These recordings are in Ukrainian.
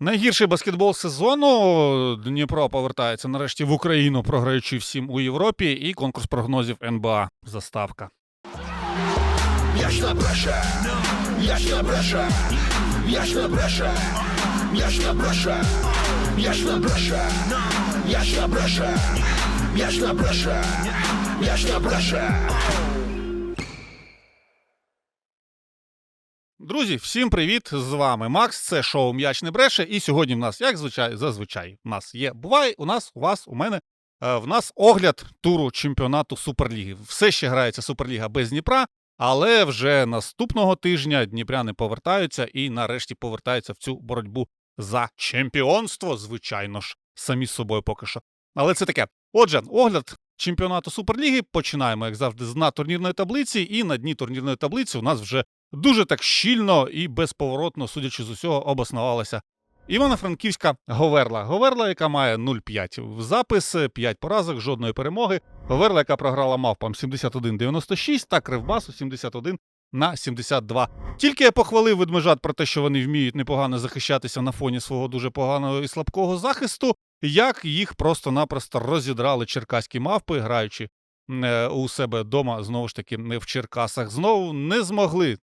Найгірший баскетбол сезону. Дніпро повертається нарешті в Україну, програючи всім у Європі, і конкурс прогнозів НБА. Заставка. М'яч на бреше, м'яч на бреше, м'яч на бреше, м'яч на бреше, м'яч на бреше, м'яч Друзі, всім привіт! З вами Макс. Це шоу М'яч не бреше. І сьогодні в нас, як звичай, зазвичай, у нас є. Буває, у нас, у вас, у мене. е, В нас огляд туру чемпіонату Суперліги. Все ще грається Суперліга без Дніпра, але вже наступного тижня дніпряни повертаються і нарешті повертаються в цю боротьбу за чемпіонство, звичайно ж, самі з собою поки що. Але це таке. Отже, огляд чемпіонату Суперліги починаємо, як завжди, з дна турнірної таблиці, і на дні турнірної таблиці у нас вже дуже так щільно і безповоротно, судячи з усього, обоснувалася Івано-Франківська Говерла. Говерла, яка має 0-5 в запис, 5 поразок, жодної перемоги. Говерла, яка програла мавпам 71-96 та Кривбасу 71 на 72. Тільки я похвалив ведмежат про те, що вони вміють непогано захищатися на фоні свого дуже поганого і слабкого захисту, як їх просто-напросто розідрали черкаські мавпи, граючи е, у себе вдома, знову ж таки, в Черкасах. Знову не змогли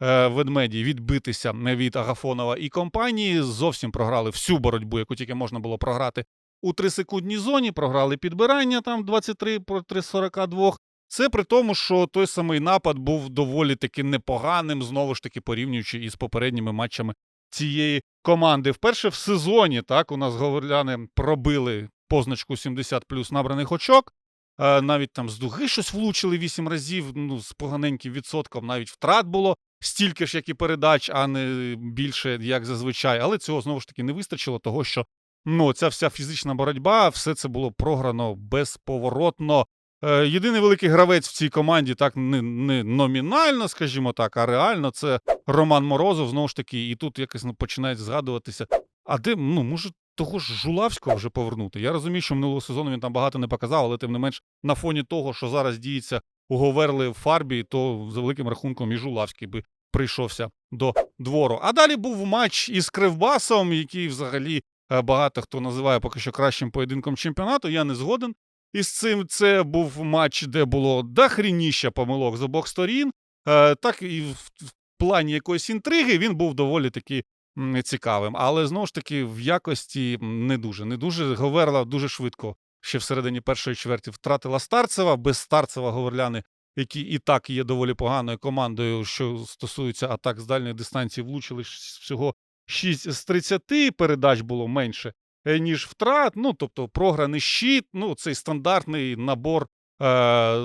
ведмеді відбитися від Агафонова і компанії. Зовсім програли всю боротьбу, яку тільки можна було програти у 3-секундній зоні. Програли підбирання там 23 проти 42. Це при тому, що той самий напад був доволі таки непоганим, знову ж таки порівнюючи із попередніми матчами цієї команди. Вперше в сезоні так у нас говорляни пробили позначку 70 плюс набраних очок. Е, навіть там з дуги щось влучили 8 разів, ну, з поганеньким відсотком, навіть втрат було стільки ж, як і передач, а не більше, як зазвичай. Але цього знову ж таки не вистачило, того що ну, ця вся фізична боротьба, все це було програно безповоротно. Е, єдиний великий гравець в цій команді, так не, не номінально, скажімо так, а реально, це Роман Морозов, знову ж таки, і тут якось ну, починає згадуватися. А де, ну, може, того ж Жулавського вже повернути. Я розумію, що минулого сезону він там багато не показав, але тим не менш, на фоні того, що зараз діється у Говерли в фарбі, то за великим рахунком і Жулавський би прийшовся до двору. А далі був матч із Кривбасом, який взагалі е, багато хто називає поки що кращим поєдинком чемпіонату. Я не згоден. із цим це був матч, де було дохрініща помилок з обох сторін. Е, так і в, плані якоїсь інтриги він був доволі таки цікавим. Але знову ж таки, в якості не дуже. Не дуже Говерла дуже швидко ще всередині першої чверті втратила Старцева. Без Старцева Говерляни, які і так є доволі поганою командою, що стосується атак з дальньої дистанції, влучили всього 6 з 30 передач було менше, е, ніж втрат. Ну, тобто, програний щит, ну, цей стандартний набор е,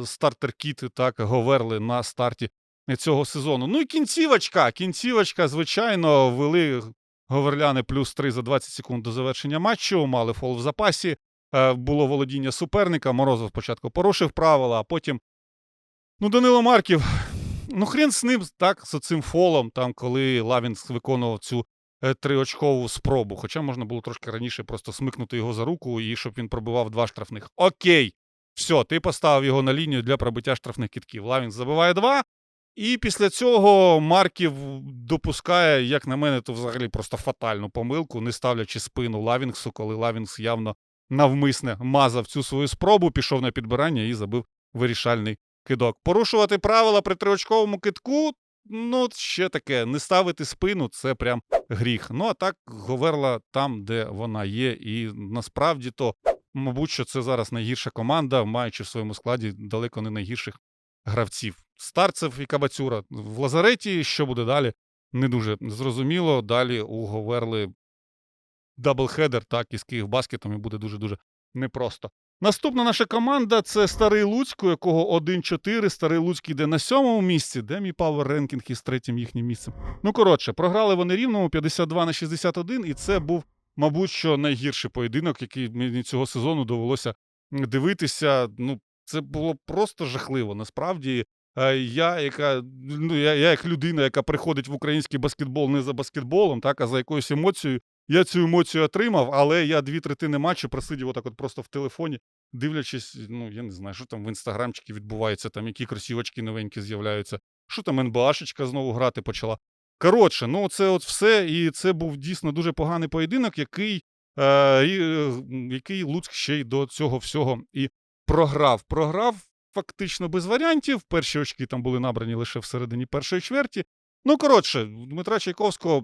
стартер-кіти, так, Говерли на старті цього сезону. Ну і кінцівочка. Кінцівочка, звичайно, вели говерляни плюс 3 за 20 секунд до завершення матчу, мали фол в запасі. Е, було володіння суперника. Морозов спочатку порушив правила, а потім. Ну, Данило Марків. Ну, хрен з ним, так, з цим фолом, там, коли Лавінс виконував цю е, триочкову спробу. Хоча можна було трошки раніше просто смикнути його за руку і щоб він пробивав два штрафних. Окей. Все, ти поставив його на лінію для пробиття штрафних кітків. Лавінс забиває два. І після цього Марків допускає, як на мене, то взагалі просто фатальну помилку, не ставлячи спину Лавінгсу, коли Лавінгс явно навмисне мазав цю свою спробу, пішов на підбирання і забив вирішальний кидок. Порушувати правила при триочковому китку, ну, ще таке, не ставити спину це прям гріх. Ну, а так Говерла там, де вона є, і насправді то, мабуть, що це зараз найгірша команда, маючи в своєму складі далеко не найгірших гравців. Старцев і Кабацюра в Лазареті. Що буде далі? Не дуже зрозуміло. Далі у Говерли даблхедер, так, із Київбаскетом, і буде дуже-дуже непросто. Наступна наша команда це Старий Луцьк, у якого 1-4. Старий Луцьк йде на сьомому місці. Де мій павер ренкінг із третім їхнім місцем? Ну, коротше, програли вони рівному 52 на 61, і це був, мабуть, що найгірший поєдинок, який мені цього сезону довелося дивитися. Ну, це було просто жахливо. Насправді, Е, я, яка, ну, я, я як людина, яка приходить в український баскетбол не за баскетболом, так, а за якоюсь емоцією, я цю емоцію отримав, але я дві третини матчу просидів отак от просто в телефоні, дивлячись, ну, я не знаю, що там в інстаграмчики відбувається, там які кросівочки новенькі з'являються, що там НБАшечка знову грати почала. Коротше, ну це от все, і це був дійсно дуже поганий поєдинок, який, е, е, який Луцьк ще й до цього всього і програв. Програв фактично без варіантів. Перші очки там були набрані лише всередині першої чверті. Ну, коротше, Дмитра Чайковського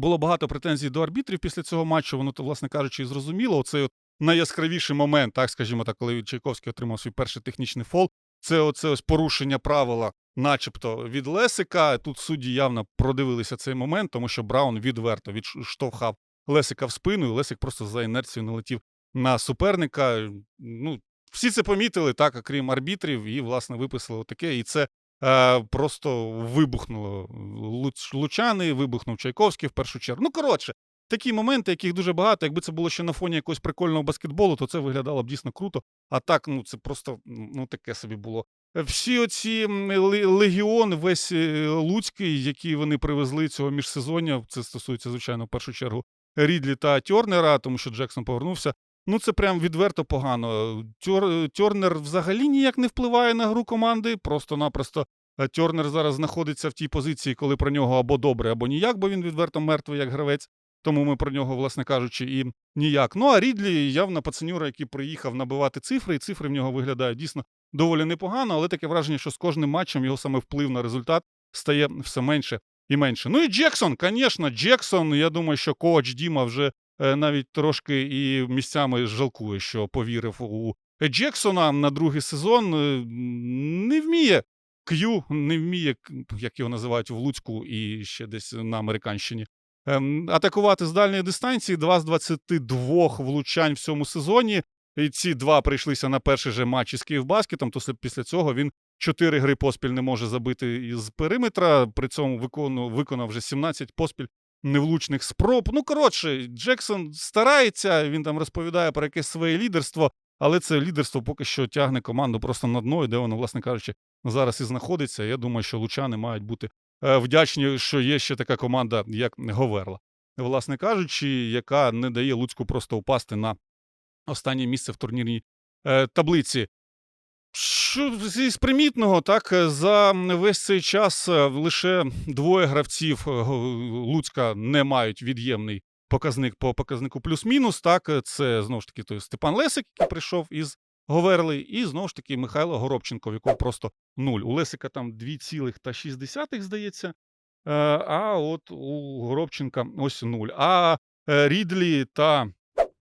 було багато претензій до арбітрів після цього матчу. Воно то, власне кажучи, і зрозуміло. Оцей от найяскравіший момент, так скажімо так, коли Чайковський отримав свій перший технічний фол. Це оце ось порушення правила, начебто, від Лесика. Тут судді явно продивилися цей момент, тому що Браун відверто відштовхав Лесика в спину, і Лесик просто за інерцією налетів на суперника. Ну, всі це помітили, так, окрім арбітрів, і, власне, виписали таке. І це просто вибухнуло. Луч, Лучани, вибухнув Чайковський в першу чергу. Ну, коротше, такі моменти, яких дуже багато. Якби це було ще на фоні якогось прикольного баскетболу, то це виглядало б дійсно круто. А так, ну це просто ну таке собі було. Всі оці м, ле- легіон, весь е, Луцький, який вони привезли цього міжсезоння, це стосується, звичайно, в першу чергу Рідлі та Тьорнера, тому що Джексон повернувся. Ну, це прям відверто погано. Тьор, Тьорнер взагалі ніяк не впливає на гру команди. Просто-напросто е, Тьорнер зараз знаходиться в тій позиції, коли про нього або добре, або ніяк, бо він відверто мертвий як гравець. Тому ми про нього, власне кажучи, і ніяк. Ну а Рідлі явно пацанюра, який приїхав набивати цифри, і цифри в нього виглядають дійсно доволі непогано, але таке враження, що з кожним матчем його саме вплив на результат стає все менше і менше. Ну і Джексон, звісно, Джексон. Я думаю, що коуч Діма вже навіть трошки і місцями жалкує, що повірив у Джексона на другий сезон. Е, Не вміє К'ю, не вміє, як його називають в Луцьку і ще десь на Американщині. Ем, атакувати з дальньої дистанції 2 з 22 влучань в цьому сезоні. І ці два прийшлися на перший же матч із Київбаскетом, то після цього він чотири гри поспіль не може забити із периметра. При цьому виконав, виконав вже 17 поспіль невлучних спроб. Ну, коротше, Джексон старається, він там розповідає про якесь своє лідерство, але це лідерство поки що тягне команду просто на дно, і де воно, власне кажучи, зараз і знаходиться. Я думаю, що лучани мають бути е, вдячні, що є ще така команда, як Говерла. Власне кажучи, яка не дає Луцьку просто упасти на останнє місце в турнірній е, таблиці. Що з примітного, так, е, за весь цей час е, лише двоє гравців е, Луцька не мають від'ємний показник по показнику плюс-мінус. Так, це знову ж таки той Степан Лесик, який прийшов із Говерли, і знову ж таки Михайло Горобченко, в якого просто нуль. У Лесика там 2,6, здається. А от у Горобченка ось нуль. А Рідлі та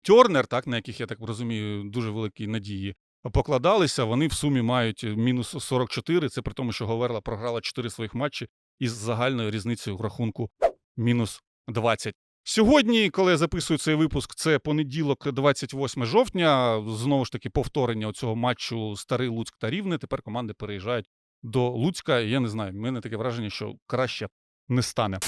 Тьорнер, так, на яких я так розумію, дуже великі надії покладалися. Вони в сумі мають мінус 44. Це при тому, що Говерла програла 4 своїх матчі із загальною різницею в рахунку мінус 20. Сьогодні, коли я записую цей випуск, це понеділок, 28 жовтня. Знову ж таки, повторення цього матчу Старий Луцьк та Рівне. Тепер команди переїжджають до Луцька. Я не знаю, в мене таке враження, що краще не стане.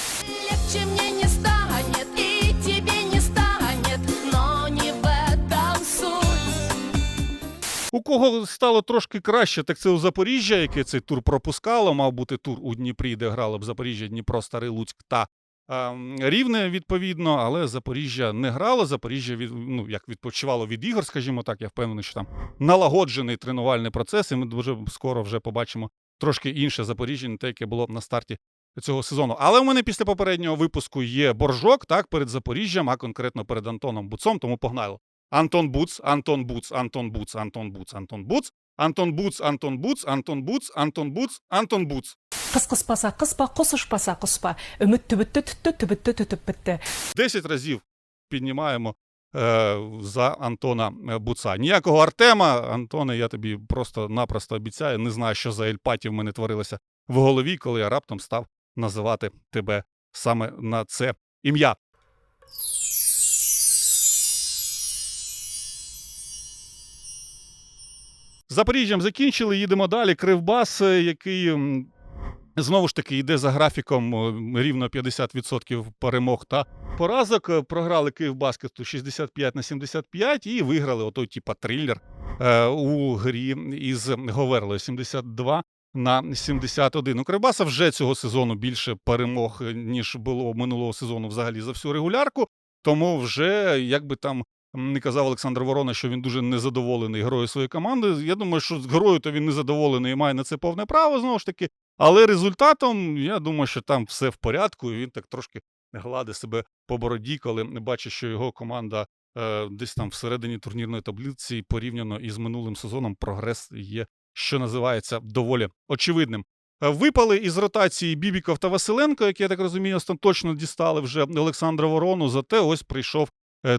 У кого стало трошки краще, так це у Запоріжжя, яке цей тур пропускало. Мав бути тур у Дніпрі, де грало б Запоріжжя, Дніпро, Старий Луцьк та Рівне, відповідно, але Запоріжжя не грало. Запоріжжя від, ну, як відпочивало від ігор, скажімо так. Я впевнений, що там налагоджений тренувальний процес, і ми дуже скоро вже побачимо трошки інше Запоріжжя, не те, яке було на старті цього сезону. Але у мене після попереднього випуску є боржок, так, перед Запоріжжям, а конкретно перед Антоном Буцом, тому погнали. Антон Буц, Антон Буц, Антон Буц, Антон Буц, Антон Буц, Антон Буц, Антон Буц, Антон Буц, Антон Буц, Антон Буц. қыс қыспаса қыспа құс ұшпаса құспа үміт түбітті түтті түбітті түтіп бітті Десять разів піднімаємо е, за Антона е, Буца. Ніякого Артема, Антоне, я тобі просто-напросто обіцяю. Не знаю, що за ельпаті в мене творилося в голові, коли я раптом став називати тебе саме на це ім'я. Запоріжжям закінчили, їдемо далі. Кривбас, е, який знову ж таки йде за графіком рівно 50% перемог та поразок. Е, Програли Київбаскету 65 на 75 і виграли отой, типа, трилер е, у грі із Говерлою 72 на 71. У Кривбаса вже цього сезону більше перемог, ніж було минулого сезону взагалі за всю регулярку. Тому вже, як би там не казав Олександр Ворона, що він дуже незадоволений грою своєї команди. Я думаю, що з грою то він незадоволений і має на це повне право. Знову ж таки, Але результатом, я думаю, що там все в порядку, і він так трошки гладить себе по бороді, коли бачить, що його команда е, десь там всередині турнірної таблиці порівняно із минулим сезоном прогрес є, що називається, доволі очевидним. Е, Випали із ротації Бібіков та Василенко, які, я так розумію, остаточно дістали вже Олександра Ворону. Зате ось прийшов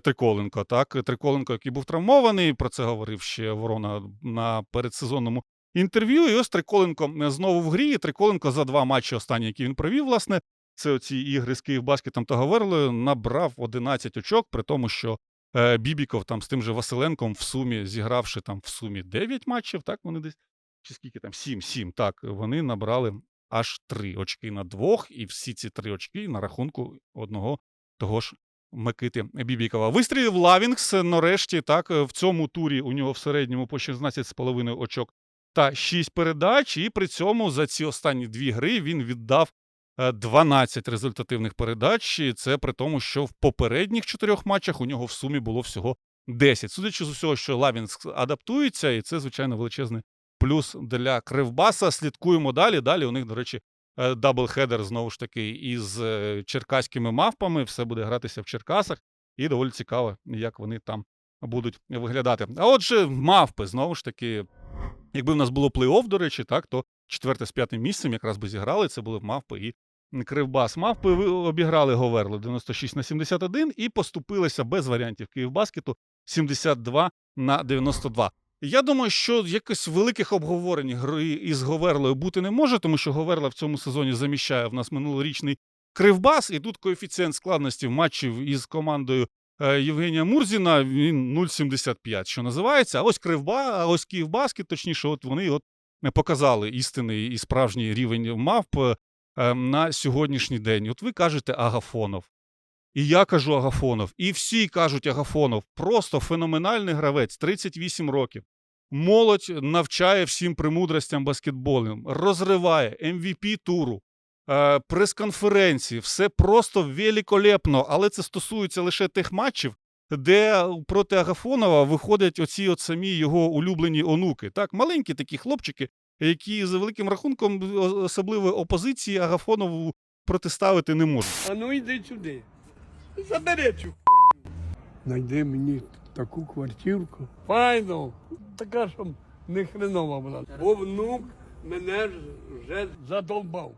Триколенко. Так, Триколенко, який був травмований, про це говорив ще Ворона на передсезонному інтерв'ю. І ось Триколенко е, знову в грі. Триколенко за два матчі останні, які він провів, власне, це оці ігри з Київбаскетом та Говерлою, набрав 11 очок, при тому, що е, Бібіков там з тим же Василенком в сумі, зігравши там в сумі 9 матчів, так вони десь чи скільки там 7, 7, так, вони набрали аж 3 очки на двох, і всі ці 3 очки на рахунку одного того ж Микити Бібікова. Вистрілив Лавінгс нарешті, так, в цьому турі у нього в середньому по 16,5 очок та 6 передач, і при цьому за ці останні дві гри він віддав е, 12 результативних передач. І це при тому, що в попередніх чотирьох матчах у нього в сумі було всього 10. Судячи з усього, що Лавінгс адаптується, і це, звичайно, величезний плюс для Кривбаса. Слідкуємо далі. Далі у них, до речі, е, даблхедер знову ж таки із е, черкаськими мавпами. Все буде гратися в Черкасах, і доволі цікаво, як вони там будуть виглядати. А отже, мавпи знову ж таки, якби в нас було плей-офф, до речі, так то четверте з п'ятим місцем якраз би зіграли. Це були мавпи і Кривбас. Мавпи обіграли Говерлу 96 на 71 і поступилися без варіантів Київбаскету 72 на 92. Я думаю, що якось великих обговорень гри із Говерлою бути не може, тому що Говерла в цьому сезоні заміщає в нас минулорічний Кривбас, і тут коефіцієнт складності матчів із командою е, Євгенія Мурзіна він 0,75, що називається. А ось Кривба, а ось Київбаскет, точніше, от вони от показали істинний і справжній рівень мавп е, на сьогоднішній день. От ви кажете Агафонов. І я кажу Агафонов, і всі кажуть Агафонов. Просто феноменальний гравець, 38 років. Молодь навчає всім премудростям баскетболу, розриває MVP туру, е, прес-конференції, все просто великолепно, але це стосується лише тих матчів, де проти Агафонова виходять оці от самі його улюблені онуки. Так, маленькі такі хлопчики, які за великим рахунком о- особливої опозиції Агафонову протиставити не можуть. А ну йди сюди. Забери цю Найди мені таку квартирку. Файно. Така, щоб не хренова була. Бо внук мене вже задовбав.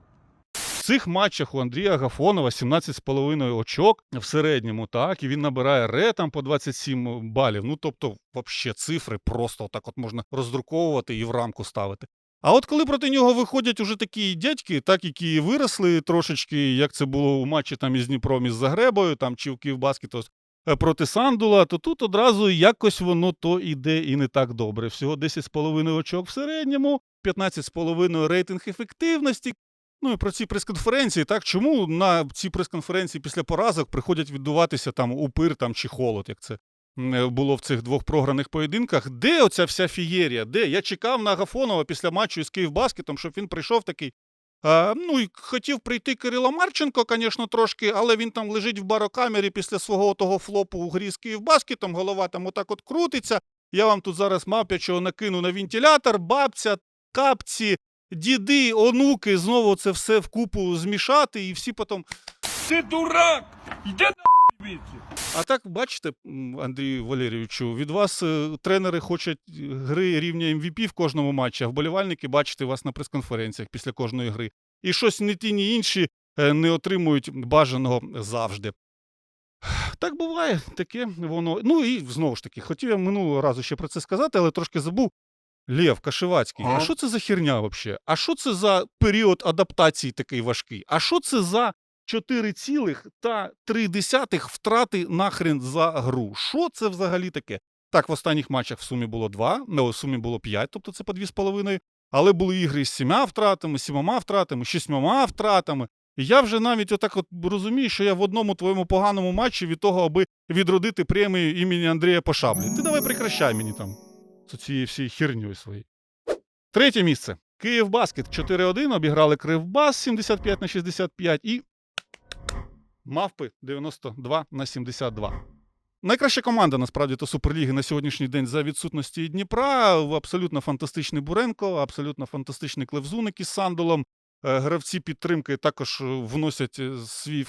В цих матчах у Андрія Гафонова 17,5 очок в середньому, так, і він набирає ре там по 27 балів. Ну, тобто, взагалі, цифри просто так от можна роздруковувати і в рамку ставити. А от коли проти нього виходять уже такі дядьки, так які виросли трошечки, як це було у матчі там із Дніпром із Загребою, там чи в Київбаскету е, проти Сандула, то тут одразу якось воно то іде і не так добре. Всього 10,5 очок в середньому, 15,5 рейтинг ефективності, Ну і про ці прес-конференції, так чому на ці прес-конференції після поразок приходять відбуватися там упир там чи холод, як це е, було в цих двох програних поєдинках? Де оця вся фієрія? Де? Я чекав на Агафонова після матчу із Київбаскетом, щоб він прийшов такий. А, ну і хотів прийти Кирило Марченко, звісно, трошки, але він там лежить в барокамері після свого того флопу у грі з Київбаскетом, голова там отак от крутиться. Я вам тут зараз мап'ячого накину на вентилятор, бабця, капці, діди, онуки, знову це все вкупу змішати, і всі потім. Ти дурак! Йди нахуй звідси! А так, бачите, Андрію Валерійовичу, від вас е, тренери хочуть гри рівня MVP в кожному матчі, а вболівальники бачити вас на прес-конференціях після кожної гри. І щось ні ті, ні інші е, не отримують бажаного завжди. Так буває, таке воно. Ну і знову ж таки, хотів я минулого разу ще про це сказати, але трошки забув. Лєв Кашевацький, а що це за херня взагалі? А що це за період адаптації такий важкий? А що це за 4,3 втрати нахрен за гру? Що це взагалі таке? Так, в останніх матчах в сумі було 2, ну, в сумі було 5, тобто це по 2,5. Але були ігри з 7 втратами, 7 втратами, 6 втратами. Я вже навіть отак от розумію, що я в одному твоєму поганому матчі від того, аби відродити премію імені Андрія Пошаблі. Ти давай прекращай мені там з цією всією херньою своєю. Третє місце. Київбаскет 4-1, обіграли Кривбас 75 на 65 і Мавпи 92 на 72. Найкраща команда насправді то Суперліги на сьогоднішній день за відсутності Дніпра. Абсолютно фантастичний Буренко, абсолютно фантастичний Клевзуник із Сандолом. е, гравці підтримки також е, вносять е, свій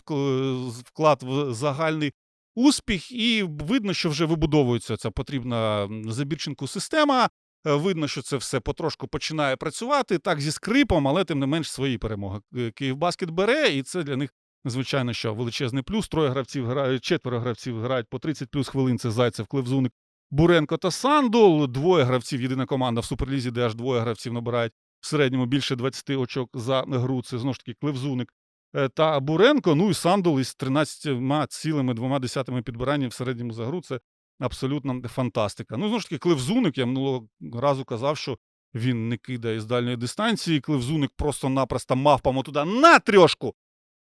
вклад в загальний успіх, і видно, що вже вибудовується ця потрібна Забірченку система. Видно, що це все потрошку починає працювати так зі скрипом, але тим не менш свої перемоги. Київбаскет бере, і це для них звичайно що величезний плюс. Троє гравців грають, четверо гравців грають по 30 плюс хвилин. Це Зайцев, Клевзуник, Буренко та Сандул. Двоє гравців, єдина команда в суперлізі, де аж двоє гравців набирають в середньому більше 20 очок за гру. Це знову ж таки Клевзуник е, та Буренко. Ну і Сандул із 13 цілими двома десятими підбиранням в середньому за гру. Це абсолютно фантастика. Ну, знову ж таки, Клевзуник, я минулого разу казав, що він не кидає з дальньої дистанції. Клевзуник просто-напросто мавпами туди на трьошку.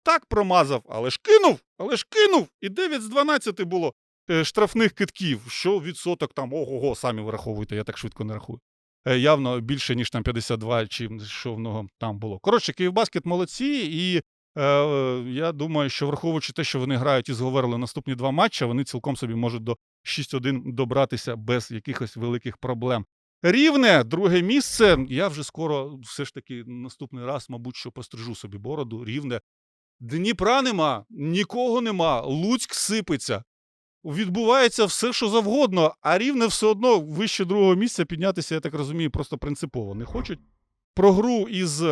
Так промазав, але ж кинув, але ж кинув. І 9 з 12 було е, штрафних китків. Що відсоток там, ого-го, самі враховуйте, я так швидко не рахую. Е, явно більше, ніж там 52, чи що в нього там було. Коротше, Київбаскет молодці, і е, е, я думаю, що враховуючи те, що вони грають і зговорили наступні два матчі, вони цілком собі можуть до 6-1 добратися без якихось великих проблем. Рівне, друге місце. Я вже скоро, все ж таки, наступний раз, мабуть, що пострижу собі бороду. Рівне. Дніпра нема, нікого нема. Луцьк сипеться. Відбувається все, що завгодно, а рівне все одно вище другого місця піднятися, я так розумію, просто принципово не хочуть. Про гру із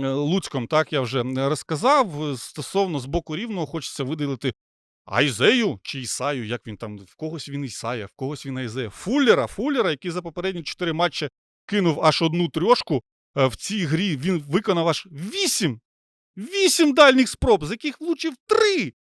Луцьком, так я вже розказав. Стосовно з боку рівного, хочеться виділити Айзею чи Ісаю, як він там, в когось він Ісая, в когось він Айзея. Фуллера, Фуллера, який за попередні чотири матчі кинув аж одну трьошку. е, В цій грі він виконав аж вісім. Вісім дальніх спроб, з яких влучив три.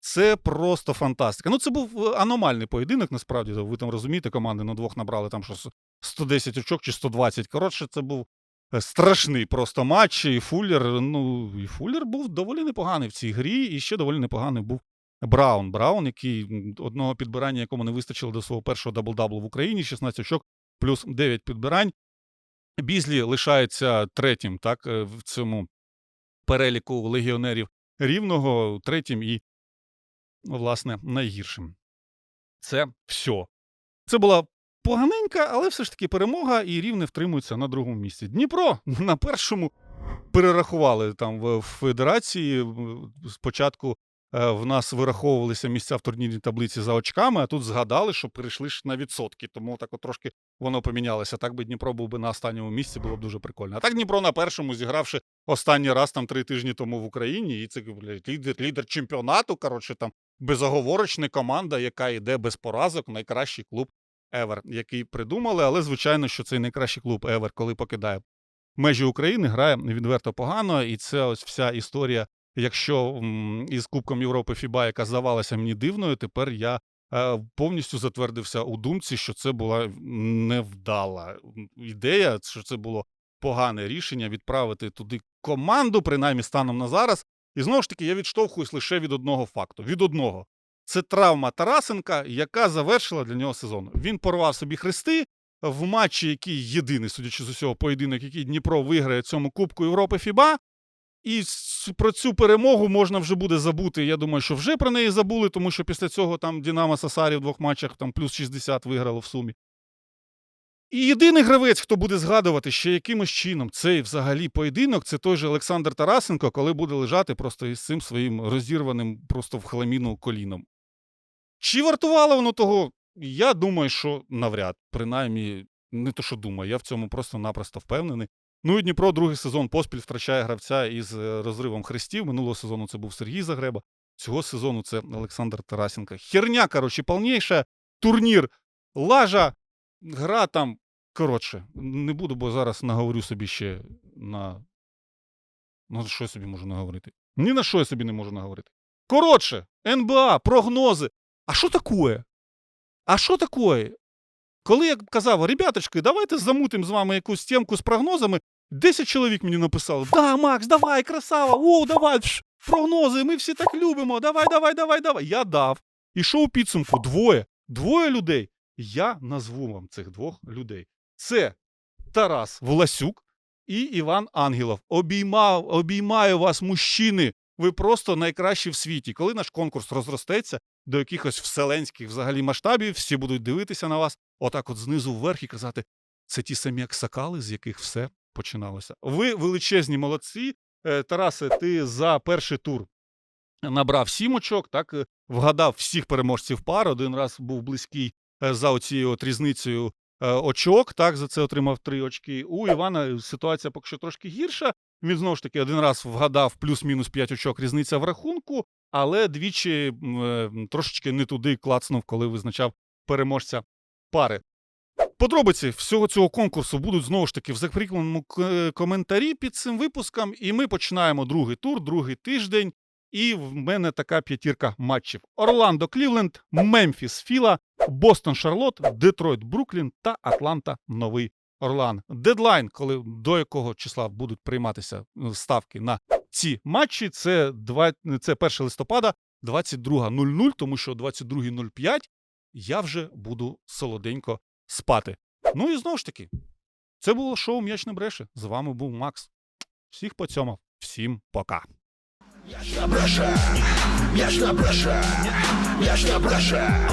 Це просто фантастика. Ну, це був е, аномальний поєдинок, насправді. Ви там розумієте, команди на двох набрали там що 110 очок чи 120. Коротше, це був е, страшний просто матч. І Фуллер, ну, і Фуллер був доволі непоганий в цій грі, і ще доволі непоганий був Браун. Браун, який одного підбирання, якому не вистачило до свого першого дабл-даблу в Україні, 16 очок плюс 9 підбирань. Бізлі лишається третім, так, е, в цьому переліку легіонерів рівного, третім і, власне, найгіршим. Це все. Це була поганенька, але все ж таки перемога, і рівне втримується на другому місці. Дніпро на першому перерахували там в федерації. Спочатку в нас вираховувалися місця в турнірній таблиці за очками, а тут згадали, що перейшли ж на відсотки. Тому так от трошки воно помінялося. Так би Дніпро був би на останньому місці, було б дуже прикольно. А так Дніпро на першому, зігравши останній раз там три тижні тому в Україні, і це блядь, лідер, лідер чемпіонату. Коротше, там безоговорочна команда, яка йде без поразок, найкращий клуб Евер, який придумали. Але звичайно, що цей найкращий клуб Евер, коли покидає межі України, грає відверто погано. І це ось вся історія. Якщо із Кубком Європи Фіба, яка здавалася мені дивною, тепер я е, повністю затвердився у думці, що це була невдала ідея, що це було погане рішення відправити туди команду, принаймні станом на зараз. І знову ж таки, я відштовхуюсь лише від одного факту: від одного. Це травма Тарасенка, яка завершила для нього сезон. Він порвав собі хрести в матчі, який єдиний, судячи з усього, поєдинок, який Дніпро виграє цьому Кубку Європи Фіба. І про цю перемогу можна вже буде забути. Я думаю, що вже про неї забули, тому що після цього там Динамо Сасарі в двох матчах там плюс 60 виграло в сумі. І єдиний гравець, хто буде згадувати ще якимось чином цей взагалі поєдинок, це той же Олександр Тарасенко, коли буде лежати просто із цим своїм розірваним просто в хламіну коліном. Чи вартувало воно того? Я думаю, що навряд. Принаймні, не то, що думаю, я в цьому просто-напросто впевнений. Ну і Дніпро другий сезон поспіль втрачає гравця із е, розривом хрестів. Минулого сезону це був Сергій Загреба. Цього сезону це Олександр Тарасенко. Херня, коротше, повніша. Турнір, лажа, гра там. Коротше, не буду, бо зараз наговорю собі ще на. Ну, що я собі можу наговорити? Ні на що я собі не можу наговорити. Коротше, НБА, прогнози. А що таке? А що таке? Коли я казав, ребяточки, давайте замутимо з вами якусь темку з прогнозами, 10 чоловік мені написало: Да, Макс, давай, красава, о, давай, пш, прогнози, ми всі так любимо. Давай, давай, давай, давай. Я дав. І що у підсумку? Двоє. Двоє людей. Я назву вам цих двох людей. Це Тарас Власюк і Іван Ангелов. Обіймав, обіймаю вас, мужчини. Ви просто найкращі в світі. Коли наш конкурс розростеться до якихось вселенських взагалі масштабів, всі будуть дивитися на вас, отак от знизу вверх і казати: це ті самі аксакали, з яких все починалося. Ви величезні молодці. Е, Тарасе, ти за перший тур набрав сім очок, так е, вгадав всіх переможців пар. Один раз був близький е, за оцією от різницею очок. Так, за це отримав три очки. У Івана ситуація поки що трошки гірша. Він знову ж таки один раз вгадав плюс-мінус 5 очок різниця в рахунку, але двічі трошечки не туди клацнув, коли визначав переможця пари. Подробиці всього цього конкурсу будуть знову ж таки в закріпленому коментарі під цим випуском. І ми починаємо другий тур, другий тиждень. І в мене така п'ятірка матчів: Орландо Клівленд, Мемфіс Філа, Бостон Шарлот, Детройт Бруклін та Атланта Новий Орлан. Дедлайн, коли до якого числа будуть прийматися е, ставки на ці матчі, це, два, це 1 листопада 22.00, тому що о 22.05 я вже буду солоденько спати. Ну і знову ж таки, це було шоу М'яч не бреше. З вами був Макс. Всіх поцьомав. Всім пока. М'яч на бреше, м'яч на бреше, м'яч на бреше,